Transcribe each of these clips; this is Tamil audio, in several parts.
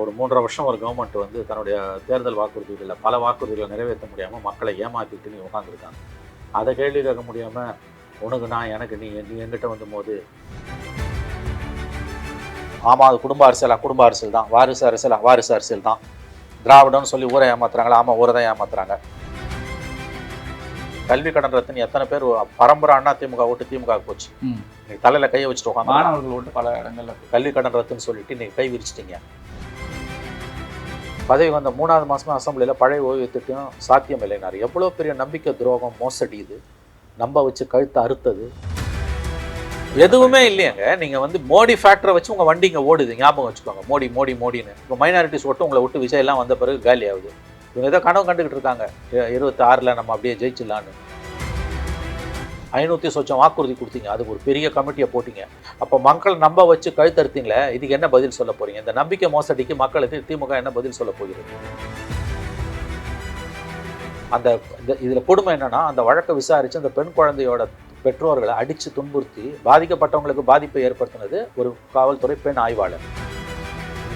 ஒரு மூன்றரை வருஷம் ஒரு கவர்மெண்ட் வந்து தன்னுடைய தேர்தல் வாக்குறுதிகளில் பல வாக்குறுதிகளை நிறைவேற்ற முடியாமல் மக்களை ஏமாத்திட்டு நீ உட்காந்துருக்காங்க அதை கேள்வி கேட்க முடியாமல் உனக்கு நான் எனக்கு நீ நீ எங்கிட்ட வந்து போது ஆமாம் அது குடும்ப அரசியலா? குடும்ப அரசியல் தான் வாரிசு அரசியலா? வாரிசு அரசியல் தான் திராவிடம்னு சொல்லி ஊரை ஏமாத்துறாங்களா? ஆமாம் ஊரை தான் ஏமாத்துறாங்க. கல்வி கடன் ரத்துன்னு எத்தனை பேர் பரம்பரை அண்ணா திமுக ஓட்டு திமுக போச்சு. நீ தலையில் கையை வச்சுட்டு உட்காந்து மாணவர்கள் ஓட்டு பல இடங்கள்ல கல்வி கடன் ரத்துன்னு சொல்லிட்டு நீங்கள் கை விரிச்சிட்டீங்க. பதவி வந்த மூணாவது மாசமா அசம்பிளியில் பழைய ஓய்வு திட்டம் சாத்தியம் இல்லைனார் எவ்வளோ பெரிய நம்பிக்கை துரோகம் மோசடி இது? நம்ப வச்சு கழுத்தை அறுத்தது. எதுவுமே இல்லையங்க. நீங்கள் வந்து மோடி ஃபேக்டரை வச்சு உங்கள் வண்டி இங்கே ஓடுது. ஞாபகம் வச்சுக்கோங்க. மோடி மோடி மோடின்னு. இப்போ மைனாரிட்டிஸ் ஓட்டு உங்களை விட்டு விஜய் எல்லாம் வந்த பிறகு காலி ஆகுது இவங்க ஏதோ கனவு கண்டுக்கிட்டு இருக்காங்க. இருபத்தி ஆறில் நம்ம அப்படியே ஜெயிச்சிடலான்னு ஐநூற்றி சொச்சம் வாக்குறுதி கொடுத்தீங்க. அதுக்கு ஒரு பெரிய கமிட்டியை போட்டிங்க. அப்போ மக்கள் நம்ப வச்சு கழுத்தறுத்தீங்களே? இதுக்கு என்ன பதில் சொல்ல போகிறீங்க இந்த நம்பிக்கை மோசடிக்கு மக்களுக்கு திமுக என்ன பதில் சொல்ல போகிறது? அந்த இந்த இதில் கொடுமை என்னென்னா அந்த வழக்கை விசாரித்து அந்த பெண் குழந்தையோட பெற்றோர்களை அடித்து துன்புறுத்தி பாதிக்கப்பட்டவங்களுக்கு பாதிப்பை ஏற்படுத்தினது ஒரு காவல்துறை பெண் ஆய்வாளர்.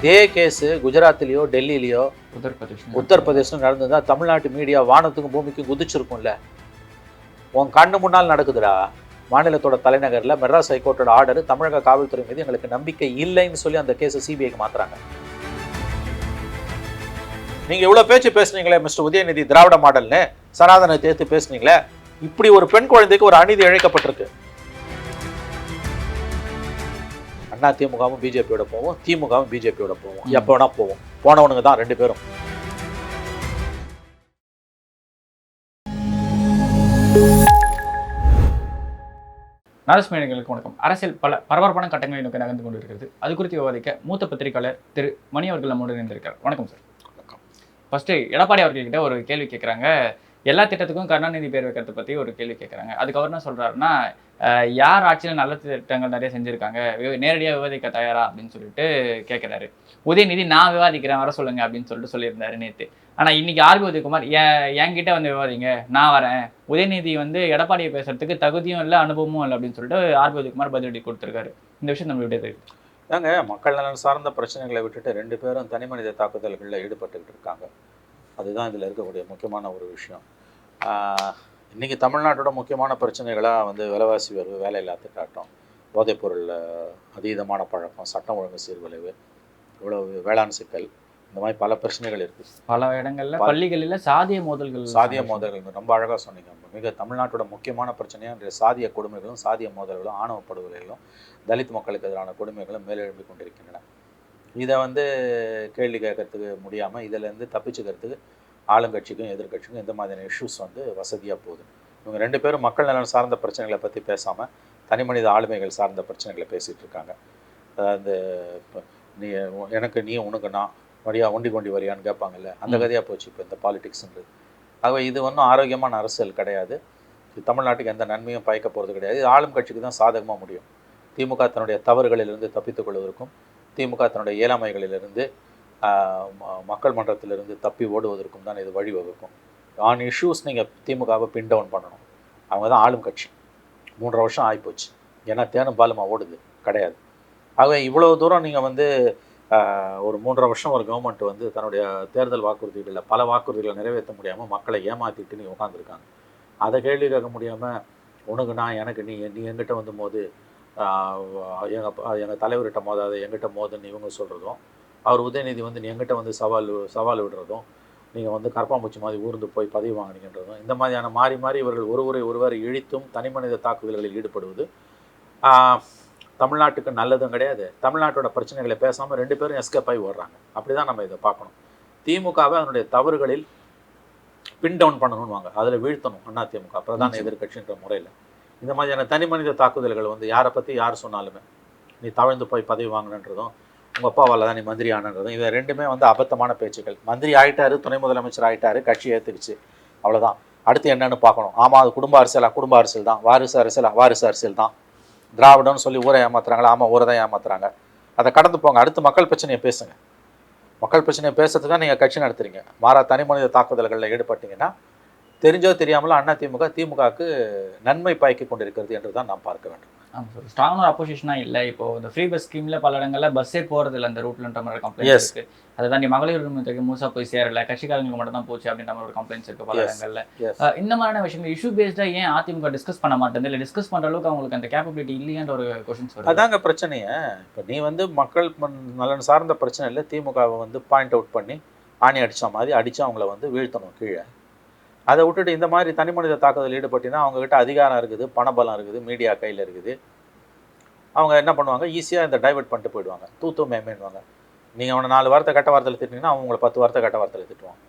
இதே கேஸு குஜராத்லேயோ டெல்லியிலையோ உத்தரப்பிரதேசம் உத்தரப்பிரதேசம் நடந்ததா தமிழ்நாட்டு மீடியா வானத்துக்கும் பூமிக்கும் குதிச்சிருக்கும்ல. உன் கண்ணு முன்னால் நடக்குதுடா. மாநிலத்தோட தலைநகரில் மெட்ராஸ் ஹைகோர்ட்டோட ஆர்டர் தமிழக காவல்துறை மீது எங்களுக்கு நம்பிக்கை இல்லைன்னு சொல்லி அந்த கேஸை சிபிஐக்கு மாத்துறாங்க. நீங்க இவ்வளவு பேச்சு பேசுனீங்களே மிஸ்டர் உதயநிதி திராவிட மாடல்னு. சனாதனை தேர்த்து பேசுனீங்களே. இப்படி ஒரு பெண் குழந்தைக்கு ஒரு அநீதி இழைக்கப்பட்டிருக்கு. அண்ணா திமுகவும் பிஜேபியோட போவோம் திமுகவும் பிஜேபியோட போவோம். எப்போ வேணா போவோம். போனவனுங்க தான் ரெண்டு பேரும். நாரஸ்மேனிகளுக்கு வணக்கம். அரசியல் பல பரபரப்பான கட்டங்களை நோக்கி நகர்ந்து கொண்டிருக்கிறது. அது குறித்து விவாதிக்க மூத்த பத்திரிகையாளர் திரு மணி அவர்கள் நம்முடன் இருந்திருக்கார் வணக்கம் சார் வணக்கம். ஃபர்ஸ்ட் எடப்பாடி அவர்கள்கிட்ட ஒரு கேள்வி கேட்குறாங்க எல்லா திட்டத்துக்கும் கருணாநிதி பேர் வைக்கிறத பற்றி ஒரு கேள்வி கேட்குறாங்க அதுக்கு அவர் என்ன சொல்றாருன்னா யார் ஆட்சியில் நல்ல திட்டங்கள் நிறைய செஞ்சுருக்காங்க? நேரடியாக விவாதிக்க தயாரா? அப்படின்னு சொல்லிட்டு கேட்குறாரு உதயநிதி நான் விவாதிக்கிறேன் வர சொல்லுங்க அப்படின்னு சொல்லிட்டு சொல்லியிருந்தாரு நேற்று ஆனால் இன்னைக்கு ஆர்பி உதயகுமார் என்கிட்ட வந்து விவாதிங்க. நான் வரேன். உதயநிதி வந்து எடப்பாடியை பேசுறதுக்கு தகுதியும் இல்லை அனுபவமும் இல்லை அப்படின்னு சொல்லிட்டு ஆர்பி உதயகுமார் பதிலடி கொடுத்துருக்காரு. இந்த விஷயம் நம்மளுடைய தெரியும் ஏங்க மக்கள் நலன் சார்ந்த பிரச்சனைகளை விட்டுட்டு ரெண்டு பேரும் தனி மனித தாக்குதல்களில் ஈடுபட்டுக்கிட்டு இருக்காங்க. அதுதான் இதில் இருக்கக்கூடிய முக்கியமான ஒரு விஷயம். ஆஹ் இன்னைக்கு தமிழ்நாட்டோட முக்கியமான பிரச்சனைகளாக வந்து விலைவாசி உயர்வு வேலையில்லா திண்டாட்டம் போதைப்பொருள் அதீதமான பழக்கம் சட்டம் ஒழுங்கு சீர்குலைவு இவ்வளவு வேளாண் சிக்கல் இந்த மாதிரி பல பிரச்சனைகள் இருக்குது பல இடங்கள்ல பள்ளிகளில் சாதிய மோதல்கள் சாதிய மோதல்கள் ரொம்ப அழகாக சொன்னீங்க. மிக தமிழ்நாட்டோட முக்கியமான பிரச்சனையாக சாதிய கொடுமைகளும் சாதிய மோதல்களும் ஆணவ படுகொலைகளும் தலித் மக்களுக்கு எதிரான கொடுமைகளும் மேலெழும்பி கொண்டிருக்கின்றன. இதை வந்து கேள்வி கேட்கறதுக்கு முடியாமல் இதிலேருந்து தப்பிச்சுக்கிறதுக்கு ஆளுங்கட்சிக்கும் எதிர்க்கட்சிக்கும் இந்த மாதிரியான இஷ்யூஸ் வந்து வசதியாக போகுது? இவங்க ரெண்டு பேரும் மக்கள் நலன் சார்ந்த பிரச்சனைகளை பற்றி பேசாமல் தனிமனித ஆளுமைகள் சார்ந்த பிரச்சனைகளை பேசிகிட்டு இருக்காங்க. அதாவது இப்போ நீ எனக்கு நீ உனக்கு நான் வழியா ஒண்டி கொண்டி வரியான்னு கேட்பாங்கல்ல? அந்த. கதையாக போச்சு இப்போ இந்த பாலிடிக்ஸுன்றது ஆகவே இது ஒன்றும் ஆரோக்கியமான அரசியல் கிடையாது. தமிழ்நாட்டுக்கு எந்த நன்மையும் பயக்க போகிறது கிடையாது. இது ஆளும் கட்சிக்கு தான் சாதகமாக முடியும். திமுக தன்னுடைய தவறுகளிலிருந்து தப்பித்துக் கொள்வதற்கும் திமுக தன்னுடைய இயலாமைகளிலிருந்து மக்கள் மன்றத்திலிருந்து தப்பி ஓடுவதற்கும் தான் இது வழிவகுக்கும். ஆன் இஷ்யூஸ் நீங்கள் திமுகவை பின் டவுன் பண்ணணும். அவங்க தான் ஆளும் கட்சி. மூன்றரை வருஷம் ஆகிப்போச்சு ஏன்னா தேனும் பாலுமா ஓடுது. கிடையாது. ஆக இவ்வளோ தூரம் நீங்கள் வந்து ஒரு மூன்றரை வருஷம் ஒரு கவர்மெண்ட் வந்து தன்னுடைய தேர்தல் வாக்குறுதிகளில் பல வாக்குறுதிகளை நிறைவேற்ற முடியாமல் மக்களை ஏமாற்றிட்டு நீ உட்காந்துருக்காங்க அதை கேள்வி கேட்க முடியாமல் உனக்கு நான் எனக்கு நீ நீ எங்கிட்ட வந்து மோது எங்கள் எங்கள் தலைவர்கிட்ட மோதாது எங்கிட்ட மோதுன்னு இவங்க சொல்கிறதும் அவர் உதயநிதி வந்து நீ எங்கிட்ட வந்து சவால் சவால் விடுறதும் நீங்கள் வந்து கரப்பாம்பூச்சி மாதிரி ஊர்ந்து போய் பதவி வாங்கினீங்கன்றதும் இந்த மாதிரியான மாறி மாறி இவர்கள் ஒருவரை ஒருவர் இழித்தும் தனிமனித தாக்குதல்களில் ஈடுபடுவது தமிழ்நாட்டுக்கு நல்லதும் கிடையாது. தமிழ்நாட்டோட பிரச்சனைகளை பேசாமல் ரெண்டு பேரும் எஸ்கேப் ஆகி ஓடுறாங்க. அப்படி தான் நம்ம இதை பார்க்கணும். திமுகவை அதனுடைய தவறுகளில் பின் டவுன் பண்ணணும்வாங்க அதில் வீழ்த்தணும் அண்ணா திமுக பிரதான நிச்சயம். எதிர்க்கட்சின்ற முறையில். இந்த மாதிரியான தனி மனித தாக்குதல்கள் வந்து யாரை பற்றி யார் சொன்னாலுமே நீ தவழ்ந்து போய் பதவி வாங்கினன்றதும் உங்கள் அப்பாவால் தான் நீ மந்திரி ஆனன்றதும் இது ரெண்டுமே வந்து அபத்தமான பேச்சுக்கள். மந்திரி ஆகிட்டாரு துணை முதலமைச்சர் ஆகிட்டாரு கட்சி ஏற்றுக்குச்சு அவ்வளோதான் அடுத்து என்னென்னு பார்க்கணும். ஆமாம் அது குடும்ப அரசியலா? குடும்ப அரசியல் தான். வாரிசு அரசியலா? வாரிசு அரசியல் தான். திராவிடம்னு சொல்லி ஊரை ஏமாத்துறாங்களா? ஆமாம் ஊரை தான் ஏமாத்துறாங்க. அதை கடந்து போங்க. அடுத்து மக்கள் பிரச்சனையை பேசுங்க. மக்கள் பிரச்சனையை பேசுறதுக்கு தான் நீங்கள் கட்சி நடத்துறீங்க. மாறா தனி மனித தாக்குதல்களில் ஈடுபட்டீங்கன்னா தெரிஞ்சோ தெரியாமலோ அண்ணா திமுக திமுகவுக்கு நன்மை பயக்கி கொண்டிருக்கிறது என்று தான் நாம் பார்க்க வேண்டும். ஆமா சார் ஸ்ட்ராங்கான அப்போசிஷனா இல்ல. இப்போ இந்த ஃப்ரீ பஸ் ஸ்கீம்ல பல இடங்கள்ல பஸ்ஸே போறது இல்ல அந்த ரூட்லன்ற மாதிரி கம்ப்ளைண்ட் Yes. இருக்கு. அதை தாண்டி மகளிர் உரிமைத்துக்கு மூசா போய் சேரல. கட்சிக்காரங்களுக்கு மட்டும் தான் போச்சு அப்படின்ற மாதிரி ஒரு கம்ப்ளைண்ட்ஸ் இருக்கு பல. இடங்கள்ல. இந்த மாதிரியான விஷயங்கள் இஷ்யூ பேஸ்டா ஏன் அதிமுக டிஸ்கஸ் பண்ண மாட்டேங்குது? இல்ல டிஸ்கஸ் பண்ற அளவுக்கு அவங்களுக்கு அந்த கேப்பபிலிட்டி இல்லையன்ற ஒரு கொஸ்டின்ஸ் வருது. அதாங்க பிரச்சனையே. இப்போ நீ வந்து மக்கள் நலன் சார்ந்த பிரச்சனை இல்லை. திமுகவை வந்து பாயிண்ட் அவுட் பண்ணி ஆணி அடிச்ச மாதிரி அடிச்சு அவங்கள வந்து வீழ்த்தணும் கீழே. அதை விட்டுட்டு இந்த மாதிரி தனி மனித தாக்குதல் ஈடுபட்டினா அவங்கக்கிட்ட அதிகாரம் இருக்குது பணபலம் இருக்குது மீடியா கையில் இருக்குது. அவங்க என்ன பண்ணுவாங்க? ஈஸியாக இந்த டைவர்ட் பண்ணிட்டு போயிடுவாங்க. தூத்து மேமேன்வாங்க நீங்கள் அவனை நாலு வார்த்தை கட்ட வார்த்தையில் திட்டினீங்கன்னா அவங்க உங்களை பத்து வார்த்தை கட்ட வார்த்தையில் திட்டுவாங்க.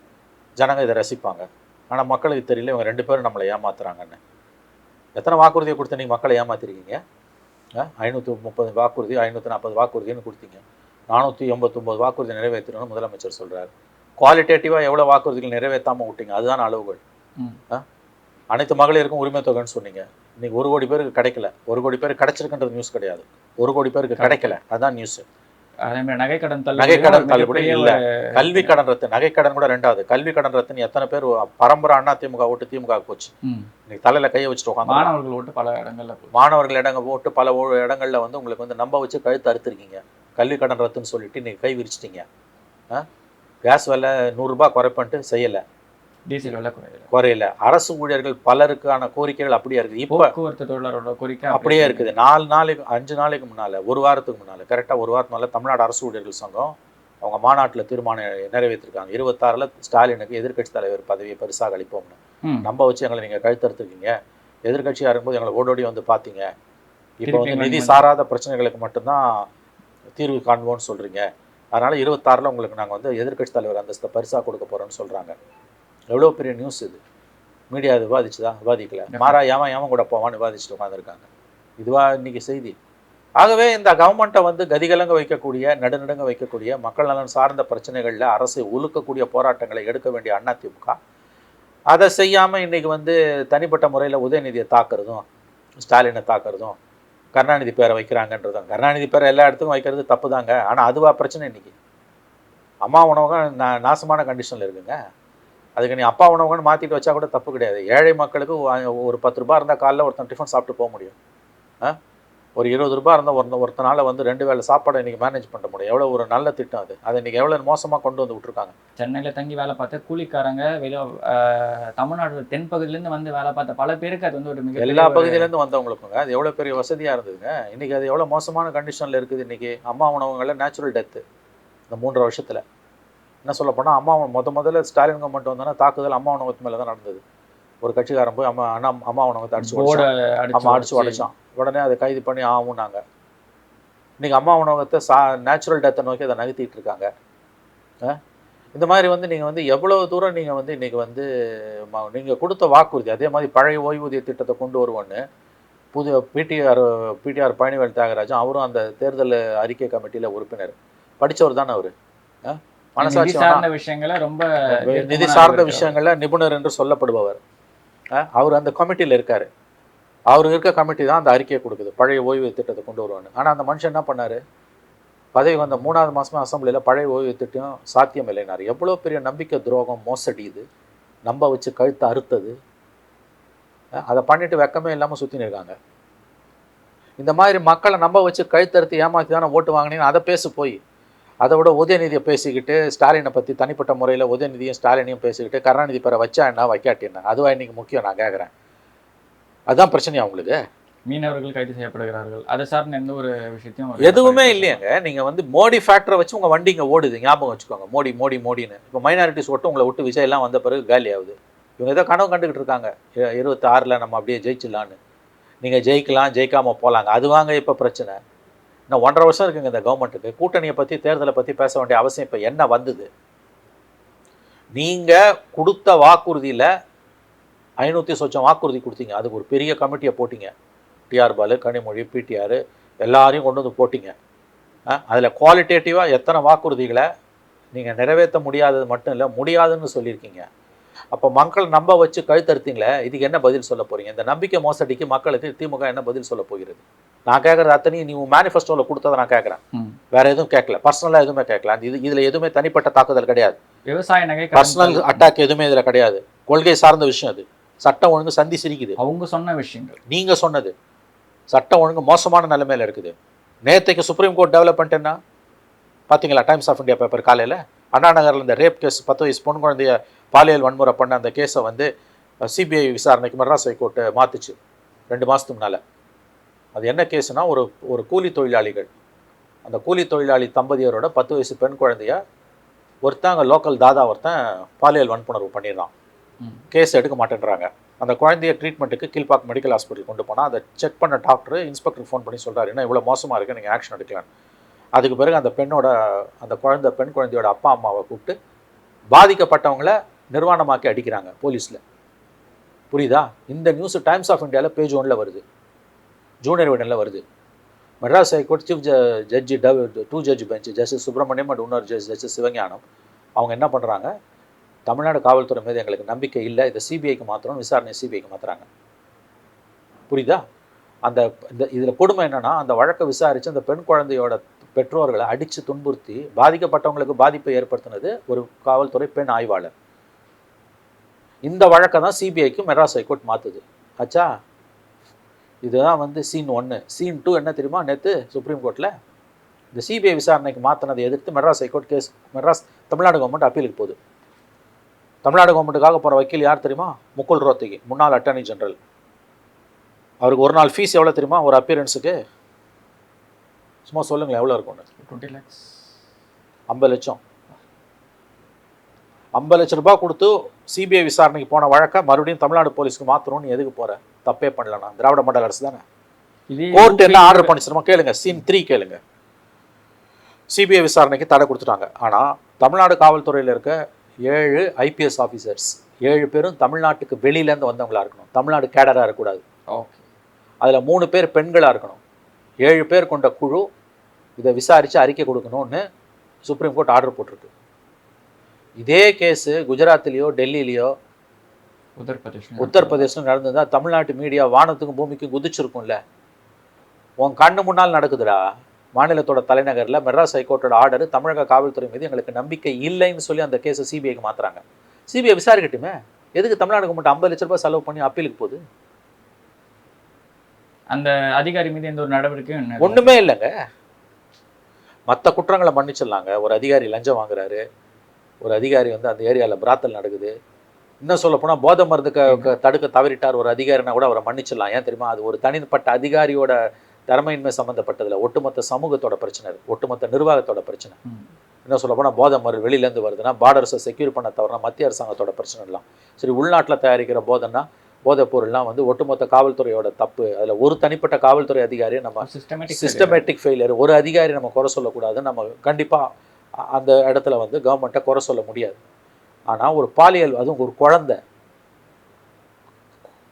ஜனங்க இதை ரசிப்பாங்க. ஆனால் மக்களுக்கு தெரியல இவங்க ரெண்டு பேரும் நம்மளை ஏமாத்துறாங்கன்னு. எத்தனை வாக்குறுதியை கொடுத்து நீங்கள் மக்களை ஏமாத்திருக்கீங்க? ஐநூற்றி முப்பது வாக்குறுதி ஐநூற்றி நாற்பது வாக்குறுதின்னு கொடுத்தீங்க. நானூற்றி எண்பத்தொம்போது வாக்குறுதி நிறைவேற்றணும்னு முதலமைச்சர் சொல்கிறார் குவாலிட்டேட்டிவாக எவ்வளோ வாக்குறுதிகள் நிறைவேற்றாமல் விட்டீங்க? அதுதான் அளவுகள். அனைத்து மகளிருக்கும் உரிமை தொகைன்னு சொன்னீங்க. இன்னைக்கு ஒரு கோடி பேருக்கு கிடைக்கல. ஒரு கோடி பேருக்கு கிடைச்சிருக்குன்றது நியூஸ் கிடையாது. ஒரு கோடி பேருக்கு கிடைக்கல. அதான் நியூஸ் நகை கடன் நகை கடன் தள்ளுபடி இல்ல. கல்வி கடன் ரத்து. நகை கடன் கூட ரெண்டாவது. கல்வி கடன் ரத்துன்னு எத்தனை பேர் பரம்பரை அண்ணா திமுக ஓட்டு திமுக போச்சு. இன்னைக்கு தலையில கையை வச்சுட்டு உட்காந்து மாணவர்கள் ஓட்டு பல இடங்கள்ல. மாணவர்கள் இடங்க போட்டு பல இடங்கள்ல வந்து உங்களுக்கு வந்து நம்ப வச்சு கழுத்து அறுத்துருக்கீங்க. கல்வி கடன் ரத்துன்னு சொல்லிட்டு இன்னைக்கு கை விரிச்சிட்டீங்க? கேஸ் விலை நூறுரூபா குறைப்பன்ட்டு செய்யலை. டீசல் விலை குறையல. குறையல. அரசு ஊழியர்கள் பலருக்கான கோரிக்கைகள் அப்படியே இருக்குது. இப்போ போக்குவரத்து தொழிலாளரோட கோரிக்கை அப்படியே இருக்குது. நாலு நாளைக்கு அஞ்சு நாளைக்கு முன்னால ஒரு வாரத்துக்கு முன்னால கரெக்டாக ஒரு வாரத்துக்கு முன்னால தமிழ்நாடு அரசு ஊழியர்கள் சங்கம் அவங்க மாநாட்டில் தீர்மானம் நிறைவேற்றிருக்காங்க. இருபத்தாறில் ஸ்டாலினுக்கு எதிர்க்கட்சி தலைவர் பதவியை பரிசாக அளிப்போம்னு. ம். நம்ப வச்சு எங்களை நீங்கள் கழுத்தறுத்துருக்கீங்க. எதிர்க்கட்சியாக இருக்கும்போது எங்களை ஓடோடி வந்து பார்த்தீங்க இப்போ வந்து நிதி சாராத பிரச்சனைகளுக்கு மட்டும்தான் தீர்வு காண்போம்னு சொல்கிறீங்க அதனால் இருபத்தாறில் உங்களுக்கு நாங்கள் வந்து எதிர்க்கட்சி தலைவர் அந்தஸ்தை பரிசாக கொடுக்க போகிறோம்னு சொல்கிறாங்க எவ்வளோ பெரிய நியூஸ் இது? மீடியா விவாதிச்சுதா? விவாதிக்கல. மாறா ஏமா ஏமா கூட போவான்னு விவாதிச்சுட்டு உட்காந்துருக்காங்க இதுவா இன்னைக்கு செய்தி? ஆகவே இந்த கவர்மெண்ட்டை வந்து கதிகலங்க வைக்கக்கூடிய நடுநடுங்க வைக்கக்கூடிய மக்கள் நலன் சார்ந்த பிரச்சனைகளில் அரசை உலுக்கக்கூடிய போராட்டங்களை எடுக்க வேண்டிய அதிமுக அதை செய்யாமல் இன்னைக்கு வந்து தனிப்பட்ட முறையில் உதயநிதியை தாக்குறதும் ஸ்டாலினை தாக்குறதும் கருணாநிதி பேரை வைக்கிறாங்கன்றதும் கருணாநிதி பேரை எல்லா இடத்துக்கும் வைக்கிறது தப்பு தாங்க ஆனால் அதுவா பிரச்சனை இன்னைக்கு. அம்மா உணவகம் நா- நாசமான கண்டிஷனில் இருக்குங்க. அதுக்கு நீ அப்பா உணவகம்னு மாற்றிட்டு வச்சா கூட தப்பு கிடையாது. ஏழை மக்களுக்கு ஒரு பத்து ரூபா இருந்தால் காலைல ஒருத்தன் டிஃபன் சாப்பிட்டு போக முடியும். ஆ? ஒரு இருபது ரூபாய் இருந்தால் ஒரு ஒருத்தனால வந்து ரெண்டு வேளை சாப்பாடை இன்றைக்கி மேனேஜ் பண்ண முடியும். எவ்வளோ ஒரு நல்ல திட்டம் அது. அதை இன்றைக்கி எவ்வளோ மோசமாக கொண்டு வந்து விட்ருக்காங்க சென்னையில தங்கி வேலை பார்த்த கூலிக்காரங்க வெளிய தமிழ்நாடு தென் பகுதியில இருந்து வந்து வேலை பார்த்த பல பேருக்கு அது வந்து ஒரு மிகப்பெரிய எல்லா பகுதியிலேருந்து வந்தவங்களுக்குங்க. அது எவ்வளோ பெரிய வசதியாக இருந்ததுங்க. இன்றைக்கி அது எவ்வளோ மோசமான கண்டிஷனில் இருக்குது இன்றைக்கி அம்மா உணவகங்களில் நேச்சுரல் டெத்து இந்த மூன்றரை வருஷத்தில். என்ன சொல்ல போனால் அம்மா முத முதல்ல ஸ்டாலின் கவர்மெண்ட் வந்தோன்னா தாக்குதல் அம்மா உணவகத்து மேலே தான் நடந்தது. ஒரு கட்சிக்காரன் போய் அம்மா அண்ணா அம்மா உணவகத்தை அடிச்சு. அம்மா அடிச்சு உடைச்சான். உடனே அதை கைது பண்ணி ஆகும்னாங்க. இன்னைக்கு அம்மா உணவகத்தை சா நேச்சுரல் டெத்தை நோக்கி அதை நகர்த்திட்டு இருக்காங்க? இந்த மாதிரி வந்து நீங்கள் வந்து எவ்வளவு தூரம் நீங்கள் வந்து இன்னைக்கு வந்து நீங்கள் கொடுத்த வாக்குறுதி அதே மாதிரி பழைய ஓய்வூதிய திட்டத்தை கொண்டு வருவோன்னு புது பிடிஆர் பிடிஆர் பழனிவேல் தியாகராஜன் அவரும் அந்த தேர்தல் அறிக்கை கமிட்டியில் உறுப்பினர். படித்தவர் தானே அவர்? மனசாட்சி சார்ந்த விஷயங்களை ரொம்ப நிதி சார்ந்த விஷயங்கள்ல நிபுணர் என்று சொல்லப்படுபவர். அவர் அந்த கமிட்டியில் இருக்கார். அவர் இருக்க கமிட்டி தான் அந்த அறிக்கையை கொடுக்குது. பழைய ஓய்வு திட்டத்தை கொண்டு வருவான்னு. ஆனால் அந்த மனுஷன் என்ன பண்ணார்? பதவி வந்த மூணாவது மாதமே அசம்பிளியில் பழைய ஓய்வு திட்டம் சாத்தியம் இல்லைனார். எவ்வளோ பெரிய நம்பிக்கை துரோகம் மோசடி இது. நம்ப வச்சு கழுத்தை அறுத்தது. அதை பண்ணிட்டு வெக்கமே இல்லாமல் சுற்றின்னு இருக்காங்க. இந்த மாதிரி மக்களை நம்ப வச்சு கழுத்தறுத்து ஏமாற்றி தானே ஓட்டு வாங்கினீங்கன்னு அதை பேசு போய் அதை விட உதயநிதியை பேசிக்கிட்டு ஸ்டாலினை பற்றி தனிப்பட்ட முறையில் உதயநிதியும் ஸ்டாலினையும் பேசிக்கிட்டு கருணாநிதி பேரை வச்சா என்ன வைக்காட்டி என்ன அதுவா இன்னைக்கு முக்கியம் நான் கேட்குறேன் அதுதான் பிரச்சனையா உங்களுக்கு? மீனவர்கள் கைது செய்யப்படுகிறார்கள். அதை சார்ந்த எந்த ஒரு விஷயத்தையும் எதுவுமே இல்லையாங்க. நீங்கள் வந்து மோடி ஃபேக்டரை வச்சு உங்கள் வண்டி இங்கே ஓடுது. ஞாபகம் வச்சுக்கோங்க. மோடி மோடி மோடின்னு. இப்போ மைனாரிட்டிஸ் ஒட்டு உங்களை விட்டு விஜய் எல்லாம் வந்த பிறகு காலி ஆகுது. இவங்க ஏதோ கனவு கண்டுக்கிட்டு இருக்காங்க. இ- இருபத்தி ஆறில் நம்ம அப்படியே ஜெயிச்சிடலான்னு. நீங்கள் ஜெயிக்கலாம் ஜெயிக்காமல் போகலாங்க அது வாங்க இப்போ பிரச்சனை. இன்னும் ஒன்றரை வருஷம் இருக்குங்க இந்த கவர்மெண்ட்டுக்கு கூட்டணியை பற்றி தேர்தலை பற்றி பேச வேண்டிய அவசியம் இப்போ என்ன வந்தது? நீங்கள் கொடுத்த வாக்குறுதியில் ஐநூற்றி சொச்சம் வாக்குறுதி கொடுத்தீங்க. அதுக்கு ஒரு பெரிய கமிட்டியை போட்டிங்க. டிஆர் பாலு கனிமொழி பிடிஆர் எல்லாரையும் கொண்டு வந்து போட்டிங்க. அதில் குவாலிட்டேட்டிவாக எத்தனை வாக்குறுதிகளை நீங்கள் நிறைவேற்ற முடியாதது மட்டும் இல்லை முடியாதுன்னு சொல்லியிருக்கீங்க. அப்போ மக்கள் நம்ப வச்சு கழுத்தறுத்தீங்களே இதுக்கு என்ன பதில் சொல்ல போகிறீங்க இந்த நம்பிக்கை மோசடிக்கு மக்களுக்கு திமுக என்ன பதில் சொல்ல போகிறது? நான் கேட்குறது அத்தனையும் நீ உன் மேனிஃபெஸ்டோவில் கொடுத்ததை நான் கேட்குறேன். வேற எதுவும் கேட்கல பர்சனலாக எதுவுமே கேட்கல இது இதில் எதுவுமே தனிப்பட்ட தாக்குதல் கிடையாது. விவசாய நகை பர்சனல். அட்டாக் எதுவுமே இதில் கிடையாது. கொள்கை சார்ந்த விஷயம் அது. சட்டம் ஒழுங்கு சந்தி சிரிக்குது. அவங்க சொன்ன விஷயங்கள். நீங்கள் சொன்னது. சட்டம் ஒழுங்கு மோசமான நிலைமையில இருக்குது. நேத்தைக்கு சுப்ரீம் கோர்ட் டெவலப்மெண்ட் என்ன? பார்த்தீங்களா டைம்ஸ் ஆஃப் இந்தியா பேப்பர் காலையில்? அண்ணா நகரில் இந்த ரேப் கேஸ் பத்து வயசு பொன் குழந்தைய பாலியல் வன்முறை பண்ண அந்த கேஸை வந்து சிபிஐ விசாரணைக்கு மெட்ராஸ் ஹைகோர்ட்டு மாற்றுச்சு ரெண்டு மாதத்துக்கு முன்னால். அது என்ன கேஸுனா ஒரு ஒரு கூலி தொழிலாளிகள். அந்த கூலி தொழிலாளி தம்பதியரோட பத்து வயசு பெண் குழந்தைய ஒருத்தன் அங்கே லோக்கல் தாதா ஒருத்தன் பாலியல் வன்புணர்வு பண்ணிடுறான். கேஸ் எடுக்க மாட்டேன்றாங்க. அந்த குழந்தைய ட்ரீட்மெண்ட்டுக்கு கீழ்பாக் மெடிக்கல் ஹாஸ்பிட்டல் கொண்டு போனால் அதை செக் பண்ண டாக்டர் இன்ஸ்பெக்டர் ஃபோன் பண்ணி சொல்கிறாரு என்ன இவ்வளோ மோசமாக இருக்குது நீங்கள் ஆக்ஷன் எடுக்கலாம் அதுக்கு பிறகு அந்த பெண்ணோட அந்த குழந்தை பெண் குழந்தையோட அப்பா அம்மாவை கூப்பிட்டு பாதிக்கப்பட்டவங்கள நிர்வாணமாக்கி அடிக்கிறாங்க போலீஸில். புரியுதா? இந்த நியூஸ் டைம்ஸ் ஆஃப் இந்தியாவில் பேஜ் ஒன்ல வருது. ஜூனியர் விடனில் வருது. Madras high court chief judge tau two judge bench justice Subramaniam and இன்னொரு ஜட்ஜ் ஜஸ்டிஸ் சிவஞானம் அவங்க என்ன பண்ணுறாங்க தமிழ்நாடு காவல்துறை மீது எங்களுக்கு நம்பிக்கை இல்லை. இதை சிபிஐக்கு மாத்திரம் விசாரணை சிபிஐக்கு மாத்துறாங்க. புரியுதா? அந்த இந்த இதில் கொடுமை என்னன்னா அந்த வழக்கை விசாரித்து அந்த பெண் குழந்தையோட பெற்றோர்களை அடித்து துன்புறுத்தி பாதிக்கப்பட்டவங்களுக்கு பாதிப்பை ஏற்படுத்தினது ஒரு காவல்துறை பெண் ஆய்வாளர். இந்த வழக்கை தான் சிபிஐக்கு மெட்ராஸ் ஹைகோர்ட் மாற்றுது ஆச்சா இதுதான் வந்து சீன் ஒன்று சீன் டூ என்ன தெரியுமா? நேற்று சுப்ரீம் கோர்ட்டில் இந்த சிபிஐ விசாரணைக்கு மாற்றினதை எதிர்த்து Madras high court case Madras Tamil Nadu government அப்பீலுக்கு போகுது. தமிழ்நாடு கவர்மெண்ட்டுக்காக போகிற வக்கீல் யார் தெரியுமா? முகுல் ரோத்தகி முன்னாள் அட்டர்னி ஜெனரல் அவருக்கு ஒரு நாள் ஃபீஸ் எவ்வளோ தெரியுமா? ஒரு அப்பியரன்ஸுக்கு சும்மா சொல்லுங்களேன் எவ்வளோ இருக்கும்னு டுவெண்ட்டி லேக்ஸ் ஐம்பது லட்சம். ஐம்பது லட்ச ரூபாய் கொடுத்து சிபிஐ விசாரணைக்கு போன வழக்கை மறுபடியும் தமிழ்நாடு போலீஸ்க்கு மாற்றணும்னு எதுக்கு போற? தப்பே பண்ணலண்ணா. திராவிட மண்டல அரசு தானே? கோர்ட் என்ன ஆர்டர் பண்ணிச்சிருமோ கேளுங்க. சீன் த்ரீ கேளுங்க. சிபிஐ விசாரணைக்கு தடை கொடுத்துட்டாங்க. ஆனால் தமிழ்நாடு காவல்துறையில் இருக்க ஏழு ஐபிஎஸ் ஆஃபீஸர்ஸ் ஏழு பேரும் தமிழ்நாட்டுக்கு வெளியிலேருந்து வந்தவங்களா இருக்கணும். தமிழ்நாடு கேடராக இருக்கக்கூடாது. ஓகே. அதில் மூணு பேர் பெண்களாக இருக்கணும். ஏழு பேர் கொண்ட குழு இதை விசாரித்து அறிக்கை கொடுக்கணும்னு சுப்ரீம் கோர்ட் ஆர்டர் போட்டிருக்கு. இதே கேஸு குஜராத்லேயோ டெல்லியிலையோ உத்தரப்பிரதேஷ் உத்தரப்பிரதேசம் நடந்ததா? தமிழ்நாட்டு மீடியா வானத்துக்கும் பூமிக்கும் குதிச்சிருக்கும்ல. உன் கண்ணு முன்னால் நடக்குதுடா. மாநிலத்தோட தலைநகரில் மெட்ராஸ் ஹைகோர்ட்டோட ஆர்டர் தமிழக காவல்துறை மீது எங்களுக்கு நம்பிக்கை இல்லைன்னு சொல்லி அந்த கேஸை சிபிஐக்கு மாத்துறாங்க. சிபிஐ விசாரிக்கட்டுமே. எதுக்கு தமிழ்நாடு கவர்மெண்ட் ஐம்பது லட்ச ரூபாய் செலவு பண்ணி அப்பீலுக்கு போகுது? அந்த அதிகாரி மீது எந்த ஒரு நடவடிக்கையும் ஒண்ணுமே இல்லைங்க. மற்ற குற்றங்களை மன்னிச்சிடலாங்க. ஒரு அதிகாரி லஞ்சம் வாங்குறாரு. ஒரு அதிகாரி வந்து அந்த ஏரியாவில் பிராத்தல் நடக்குது. இன்னும் சொல்ல போனால் போதை மருந்து தடுக்க தவறிட்டார் ஒரு அதிகாரினா கூட அவரை மன்னிச்சிடலாம். ஏன் தெரியுமா? அது ஒரு தனிப்பட்ட அதிகாரியோட திறமையின்மை சம்மந்தப்பட்டதில்ல ஒட்டுமொத்த சமூகத்தோட பிரச்சனை ஒட்டுமொத்த நிர்வாகத்தோட பிரச்சனை. என்ன சொல்ல போனால் போதை மருந்து வெளியிலேருந்து வருதுன்னா பார்டர்ஸை செக்யூர் பண்ண தவிர மத்திய அரசாங்கத்தோட பிரச்சனை எல்லாம். சரி உள்நாட்டில் தயாரிக்கிற போதைன்னா போதைப் பொருள்லாம் வந்து ஒட்டுமொத்த காவல்துறையோட தப்பு. அதில் ஒரு தனிப்பட்ட காவல்துறை அதிகாரியை நம்ம சிஸ்டமேட்டிக் சிஸ்டமேட்டிக் ஃபெயிலியர் ஒரு அதிகாரி நம்ம குறை சொல்லக்கூடாது நம்ம கண்டிப்பாக அந்த இடத்துல வந்து கவர்மெண்ட்டை குறை சொல்ல முடியாது. ஆனால் ஒரு பாலியல் அதுவும் ஒரு குழந்தை.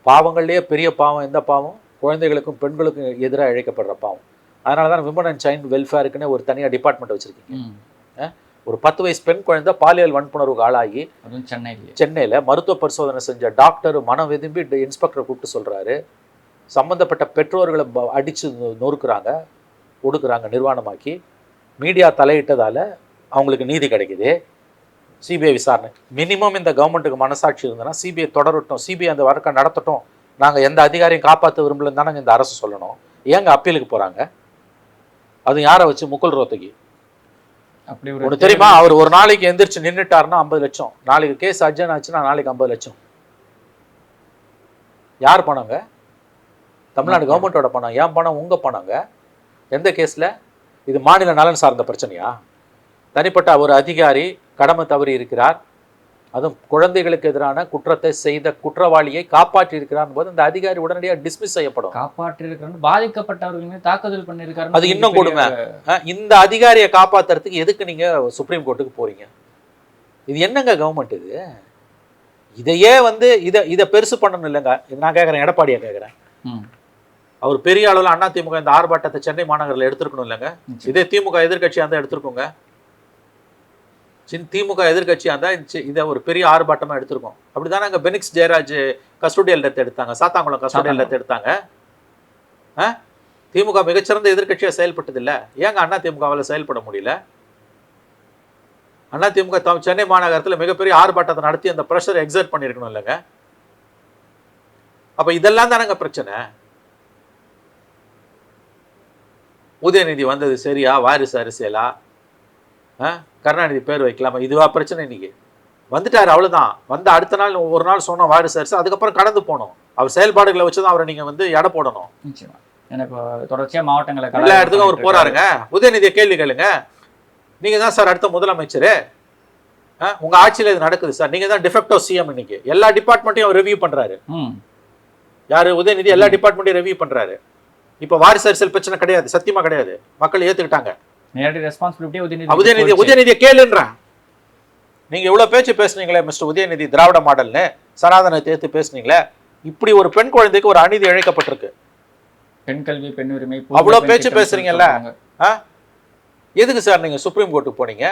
பாவங்கள்லேயே பெரிய பாவம் எந்த பாவம்? குழந்தைகளுக்கும் பெண்களுக்கும் எதிராக இழைக்கப்படுற பாவம். அதனால தான் விமன் அண்ட் சைல்டு வெல்ஃபேருக்குன்னு ஒரு தனியாக டிபார்ட்மெண்ட் வச்சுருக்கீங்க. ஒரு பத்து வயசு பெண் குழந்தை பாலியல் வன்புணர்வுக்கு ஆளாகி சென்னையிலேயே. சென்னையில் மருத்துவ பரிசோதனை செஞ்ச டாக்டர் மனம் விரும்பி இன்ஸ்பெக்டரை கூப்பிட்டு சொல்கிறாரு சம்மந்தப்பட்ட பெற்றோர்களை நொ- நொறுக்குறாங்க ஒடுக்குறாங்க நிர்வாணமாக்கி மீடியா தலையிட்டதால அவங்களுக்கு நீதி கிடைக்குது. சிபிஐ விசாரணை. மினிமம் இந்த கவர்மெண்ட்டுக்கு மனசாட்சி இருந்ததுன்னா சிபிஐ தொடரட்டும். சிபிஐ அந்த வழக்கை நடத்தட்டும். நாங்கள் எந்த அதிகாரியும் காப்பாற்ற விரும்பலன்னு தானே இந்த அரசு சொல்லணும். ஏங்க அப்பீலுக்கு போகிறாங்க அது யாரை வச்சு? முகுல் ரோத்தகி. அப்படி ஒரு தெரியுமா? அவர் ஒரு நாளைக்கு எந்திரிச்சு நின்றுட்டாருன்னா ஐம்பது லட்சம். நாளைக்கு கேஸ் அர்ஜன் ஆச்சுன்னா நாளைக்கு ஐம்பது லட்சம். யார் பணங்க? தமிழ்நாடு கவர்மெண்ட்டோட பணம். ஏன் பணம்? உங்க பணங்க. எந்த கேஸ்ல? இது மாநில நலன் சார்ந்த பிரச்சனையா? தனிப்பட்ட ஒரு அதிகாரி கடமை தவறி இருக்கிறார். அதுவும் குழந்தைகளுக்கு எதிரான குற்றத்தை செய்த குற்றவாளியை காப்பாற்றி இருக்கிறார் போது அந்த அதிகாரி உடனடியாக டிஸ்மிஸ் செய்யப்படும். காப்பாற்றி இருக்கிறாங்க பாதிக்கப்பட்டவர்கள் மீது தாக்குதல் பண்ணிருக்காரு அது இன்னும் கொடுமை. இந்த அதிகாரியை காப்பாத்துறதுக்கு எதுக்கு நீங்க சுப்ரீம் கோர்ட்டுக்கு போறீங்க? இது என்னங்க கவர்மெண்ட் இது? இதையே வந்து இதை இதை பெருசு பண்ணணும் இல்லைங்க. நான் கேட்குறேன் எடப்பாடியை கேட்குறேன். அவர் பெரிய அளவில் அண்ணா திமுக இந்த ஆர்ப்பாட்டத்தை சென்னை மாநகரில் எடுத்திருக்கணும் இல்லைங்க? இதே திமுக எதிர்க்கட்சியாக இருந்தால் எடுத்திருக்கோங்க? சின் திமுக எதிர்க்கட்சியாக இருந்தால் இதை ஒரு பெரிய ஆர்ப்பாட்டமாக எடுத்திருக்கோம். அப்படி தானே அங்கே பெனிக்ஸ் ஜெயராஜ் கஸ்டோடியல் டெத் எடுத்தாங்க. சாத்தாங்குளம் கஸ்டோடியல் டெத் எடுத்தாங்க. ஆ? திமுக மிகச்சிறந்த எதிர்க்கட்சியாக செயல்பட்டது இல்ல ஏங்க அண்ணா திமுகவால் செயல்பட முடியல? அண்ணா திமுக தம் சென்னை மாநகரத்தில் மிகப்பெரிய ஆர்ப்பாட்டத்தை நடத்தி அந்த ப்ரெஷர் எக்ஸர்ட் பண்ணியிருக்கணும் இல்லைங்க? அப்போ இதெல்லாம் தானங்க பிரச்சனை? உதயநிதி வந்தது சரியா? வாரிசு அரசியலா? கருணாநிதி பேர் வைக்கலாமா? இதுவா பிரச்சனை இன்னைக்கு. வந்துட்டாரு அவ்வளவுதான். வந்த அடுத்த நாள் ஒரு நாள் சொன்னோம் வாரிசு அரசு அதுக்கப்புறம் கடந்து போனோம். அவர் செயல்பாடுகளை வச்சு தான் அவரை நீங்க வந்து எடை போடணும். நிச்சயமா. ஏன்னா இப்போ தொடர்ச்சியா மாவட்டங்களை எல்லா இடத்துக்கும் அவர் பண்ணிட்டு போறாருங்க. உதயநிதியை கேள்வி கேளுங்க. நீங்க தான் சார் அடுத்த முதலமைச்சர். ஆ, உங்க ஆட்சியில இது நடக்குது சார். நீங்க தான் டிஃபெக்டோ சிஎம் இன்னைக்கு. எல்லா டிபார்ட்மெண்ட்டையும் அவர் ரிவ்யூ பண்றாரு. ம். யாரு? உதயநிதி எல்லா டிபார்ட்மெண்ட்டையும் ரிவ்யூ பண்றாரு. இப்போ வாரிசு அரசியல் பிரச்சனை கிடையாது. சத்தியமா கிடையாது. மக்கள் ஏத்துக்கிட்டாங்க. நேரடி ரெஸ்பான்சிபிலிட்டி உதயநிதி உதயநிதி. உதயநிதியை கேளுன்றேன் நீங்க இவ்வளவு பேச்சு பேசுனீங்களே மிஸ்டர் உதயநிதி திராவிட மாடல்னு சனாதனத்தை ஏத்து பேசுனீங்களே இப்படி ஒரு பெண் குழந்தைக்கு ஒரு அநீதி இழைக்கப்பட்டிருக்கு பெண் கல்வி பெண் உரிமை அவ்வளவு பெண் பேச்சு பேசுறீங்கல்ல? ஆ? எதுக்கு சார் நீங்க சுப்ரீம் கோர்ட்டுக்கு போனீங்க?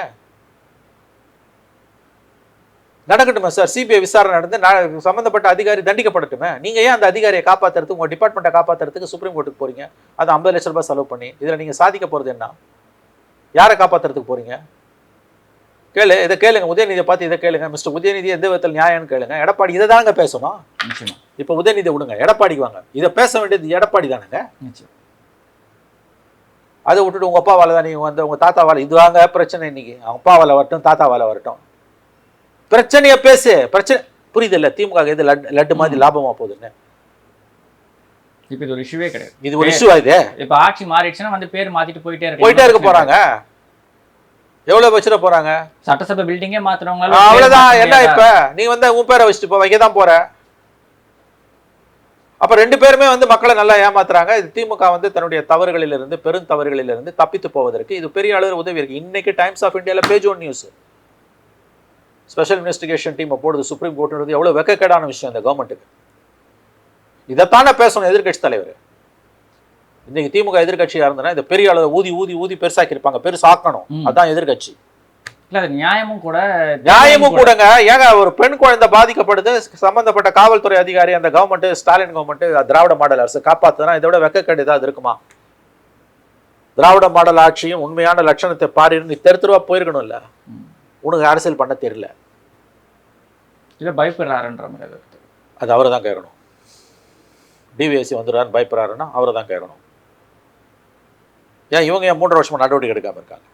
நடக்கட்டுமே சார் சிபிஐ விசாரணை நடந்து சம்பந்தப்பட்ட அதிகாரி தண்டிக்கப்படட்டுமே. நீங்க ஏன் அந்த அதிகாரியை காப்பாத்துறதுக்கு உங்க டிபார்ட்மெண்ட்டை காப்பாத்துறதுக்கு சுப்ரீம் கோர்ட்டுக்கு போறீங்க? அது ஐம்பது லட்ச ரூபாய் செலவு பண்ணி இதுல நீங்க சாதிக்க போறது என்ன? யாரை காப்பாத்துறதுக்கு போறீங்க? கேளு இதை கேளுங்க. உதயநிதியை பார்த்து இதை கேளுங்க. மிஸ்டர் உதயநிதி எந்த விதத்தில் நியாயம்னு கேளுங்க. எடப்பாடி இதை தாங்க பேசணும்? நிச்சயமா. இப்போ உதயநிதியை விடுங்க. எடப்பாடிக்கு வாங்க. இதை பேச வேண்டியது எடப்பாடி தானுங்க? நிச்சயம். அதை விட்டுட்டு உங்க அப்பாவால தான்? நீங்க வந்து உங்க தாத்தாவால இது வாங்க பிரச்சனை இன்னைக்கு. அவங்க அப்பாவால வரட்டும் தாத்தாவால வரட்டும். பிரச்சனைய பேசு. பிரச்சனை புரியுது இல்ல? திமுக க்கு எது லட்டு லட்டு மாதிரி லாபமா போகுதுன்னு. இப்போ இது ஒரு இஷ்யூவே கிடையாது. இது ஒரு இஷ்யூ இது? இப்போ ஆட்சி மாறிடுச்சுன்னா வந்து பேர் மாத்திட்டு போயிட்டே இருக்கு போயிட்டே இருக்க போறாங்க? எவ்வளவு வச்சிட போறாங்க? சட்டசபை பில்டிங்கே மாத்துறவங்களால அவ்வளவுதான். என்ன இப்ப? நீ வந்து உன் பேரை வச்சுட்டு போ வைக்க தான் போற. அப்ப ரெண்டு பேருமே வந்து மக்களை நல்லா ஏமாத்துறாங்க. இது திமுக வந்து தன்னுடைய தவறுகளிலிருந்து பெரும் தவறுகளிலிருந்து தப்பித்து போவதற்கு இது பெரிய அளவில் உதவி இருக்கு. இன்னைக்கு டைம்ஸ் ஆஃப் இந்தியால page one news special investigation டீமை போடுது சுப்ரீம் கோர்ட்ன்றது எவ்வளவு வெக்கக்கேடான விஷயம் இந்த கவர்மெண்ட்டுக்கு இதைத்தானே பேசணும் எதிர்க்கட்சி தலைவர். இன்னைக்கு திமுக எதிர்க்கட்சியா இருந்தனா இந்த பெரிய அளவு ஊதி ஊதி ஊதி பெருசாக்கி இருப்பாங்க பெருசாக்கணும். ம். அதான் எதிர்க்கட்சி. இல்ல நியாயமும் கூட நியாயமும் கூடங்க. ஏங்க ஒரு பெண் குழந்தை பாதிக்கப்படுது சம்பந்தப்பட்ட காவல்துறை அதிகாரி அந்த government Stalin government Dravida model அரசு காப்பாத்துனா இதோட வெக்கக்கேடு ஏதாவது இருக்குமா? திராவிட மாடல் ஆட்சியும் உண்மையான லட்சணத்தை பாரின்னு நீ தெரு தெருவா போயிருக்கணும்ல. உனக்கு அரசியல் பண்ண தெரியல. இல்ல பயப்படுறாருன்ற மாதிரி. அது அவரை தான் கேட்கணும். டிவிஎஸ்சி வந்துடுறாருன்னு பயப்படுறாருன்னா அவரை தான் கேட்கணும். ஏன் இவங்க ஏன் மூன்றரை வருஷமா நடவடிக்கை எடுக்காம இருக்காங்க?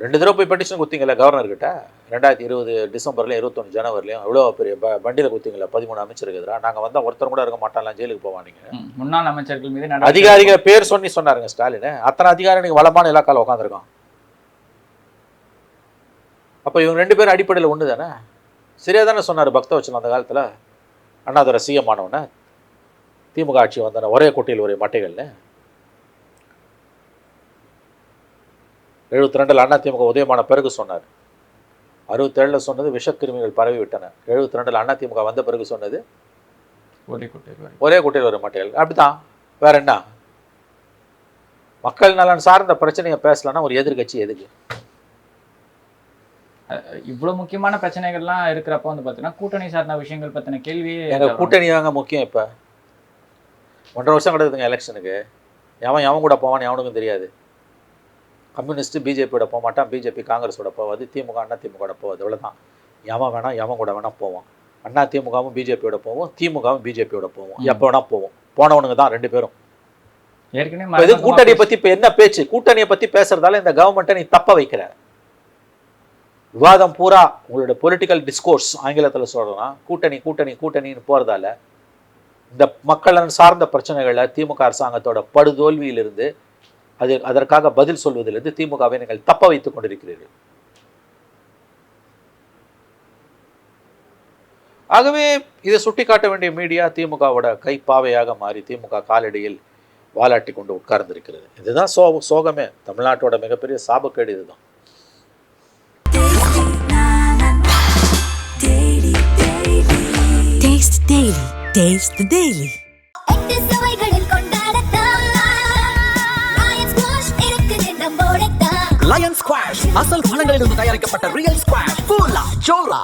ரெண்டு தடவை போய் பெட்டிஷன் குத்திங்கல்ல கவர்னர்கிட்ட ரெண்டாயிரத்தி இருபது டிசம்பர்லையும் இருபத்தொன்று ஜனவரிலையும் எவ்வளோ பெரிய ப வண்டியில் குத்திங்கல்ல பதிமூணு அமைச்சருக்கு எதிராக நாங்கள் வந்தால் ஒருத்தர் கூட இருக்க மாட்டாங்கலாம் ஜெயிலுக்கு ம். முன்னாள் அமைச்சர்கள் மீது அதிகாரிகள் பேர் சொல்லி சொன்னாருங்க ஸ்டாலின். அத்தனை அதிகாரி நீங்கள் வளமான இலாக்கால உட்காந்துருக்கோம் அப்போ இவங்க ரெண்டு பேரும் அடிப்படையில் ஒன்று தானே சரியாக தானே சொன்னார் பக்தவச்சலம் அந்த காலத்தில். அண்ணாதுரை சிஎம் ஆனவனே திமுக ஆட்சி வந்தானே ஒரே குட்டையில் ஒரே மட்டைகள்னு எழுபத்தி ரெண்டில் அண்ணா திமுக உதயமான பிறகு சொன்னார். அறுபத்தேழில் சொன்னது விஷக்கிருமிகள் பரவி விட்டன எழுபத்தி ரெண்டில் அண்ணா திமுக வந்த பிறகு சொன்னது ஒரே கூட்டணி வரை. ஒரே குட்டையில் வர மாட்டேன் அப்படிதான் வேற என்ன? மக்கள் நலன் சார்ந்த பிரச்சனையை பேசலன்னா ஒரு எதிர்க்கட்சி எதுக்கு? இவ்வளவு முக்கியமான பிரச்சனைகள்லாம் இருக்கிறப்ப வந்து பாத்தீங்கன்னா கூட்டணி சார்ந்த விஷயங்கள் பத்தின கேள்வியே எங்க கூட்டணி தாங்க முக்கியம் இப்ப. ஒன்றரை வருஷம் கிடக்குதுங்க எலெக்ஷனுக்கு. எவன் எவன் கூட போவான்னு எவனுக்கும் தெரியாது. கம்யூனிஸ்ட் பிஜேபியோட போக மாட்டான். பிஜேபி காங்கிரஸோட போவாது. திமுக அண்ணா திமுக போவாது. இவ்வளவுதான் எவன் வேணா எவன் கூட வேணா போவான். அண்ணா திமுகவும் பிஜேபியோட போவோம். திமுகவும் பிஜேபியோட போவோம். எப்போ வேணா போவோம். போனவனுங்க தான் ரெண்டு பேரும். ஏற்கனவே கூட்டணியை பத்தி இப்ப என்ன பேச்சு? கூட்டணியை பத்தி பேசுறதால இந்த கவர்மெண்ட்டை நீ தப்ப வைக்கிற. விவாதம் பூரா உங்களோட பொலிட்டிக்கல் டிஸ்கோர்ஸ் ஆங்கிலத்துல சொல்றோம்னா கூட்டணி கூட்டணி கூட்டணின்னு போறதால இந்த மக்களன் சார்ந்த பிரச்சனைகளை திமுக அரசாங்கத்தோட படுதோல்வியிலிருந்து அது அதற்காக பதில் சொல்வதிலிருந்து திமுகவை நீங்கள் தப்ப வைத்துக் கொண்டிருக்கிறீர்கள். ஆகவே இதை சுட்டிக்காட்ட வேண்டிய மீடியா திமுகவோட கைப்பாவையாக மாறி திமுக காலடியில் வாலாட்டி கொண்டு உட்கார்ந்திருக்கிறது. இதுதான் சோ சோகமே. தமிழ்நாட்டோட மிகப்பெரிய சாபக்கேடு இதுதான். Lion Squash இருக்குது நம்மோடத்தான் லயன் ஸ்குவாஷ் அசல் பழங்களிலிருந்து தயாரிக்கப்பட்ட ரியல் ஸ்குவாஷ் பூலா சோலா